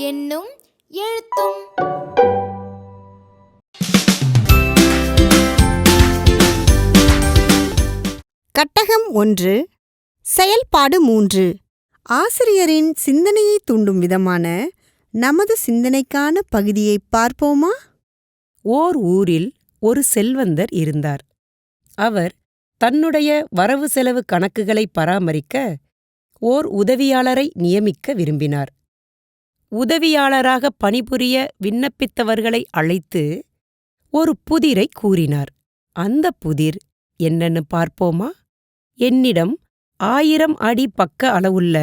என்னும் எழுத்தும். கட்டகம் ஒன்று செயல்பாடு மூன்று. ஆசிரியரின் சிந்தனையை தூண்டும் விதமான நமது சிந்தனைக்கான பகுதியை பார்ப்போமா? ஓர் ஊரில் ஒரு செல்வந்தர் இருந்தார். அவர் தன்னுடைய வரவு செலவு கணக்குகளை பராமரிக்க ஓர் உதவியாளரை நியமிக்க விரும்பினார். உதவியாளராக பணிபுரிய விண்ணப்பித்தவர்களை அழைத்து ஒரு புதிரை கூறினார். அந்த புதிர் என்னன்னு பார்ப்போமா? என்னிடம் ஆயிரம் அடி பக்க அளவுள்ள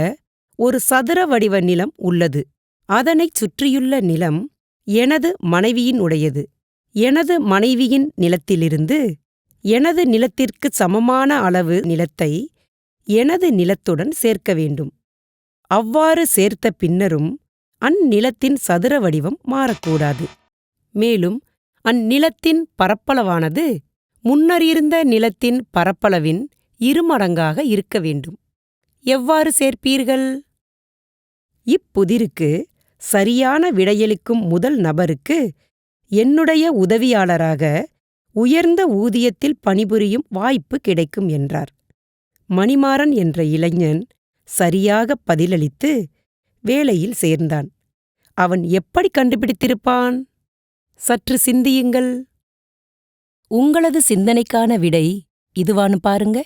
ஒரு சதுர வடிவ நிலம் உள்ளது. அதனைச் சுற்றியுள்ள நிலம் எனது மனைவியின் உடையது. எனது மனைவியின் நிலத்திலிருந்து எனது நிலத்திற்குச் சமமான அளவு நிலத்தை எனது நிலத்துடன் சேர்க்க வேண்டும். அவ்வாறு சேர்த்த பின்னரும் அந்நிலத்தின் சதுர வடிவம் மாறக்கூடாது. மேலும் அந்நிலத்தின் பரப்பளவானது முன்னர் இருந்த நிலத்தின் பரப்பளவின் இருமடங்காக இருக்க வேண்டும். எவ்வாறு சேர்ப்பீர்கள்? இப்புதிருக்கு சரியான விடையளிக்கும் முதல் நபருக்கு என்னுடைய உதவியாளராக உயர்ந்த ஊதியத்தில் பணிபுரியும் வாய்ப்பு கிடைக்கும் என்றார். மணிமாறன் என்ற இளைஞன் சரியாக பதிலளித்து வேலையில் சேர்ந்தான். அவன் எப்படி கண்டுபிடித்திருப்பான்? சற்று சிந்தியுங்கள். உங்களது சிந்தனைக்கான விடை இதுவான்னு பாருங்க.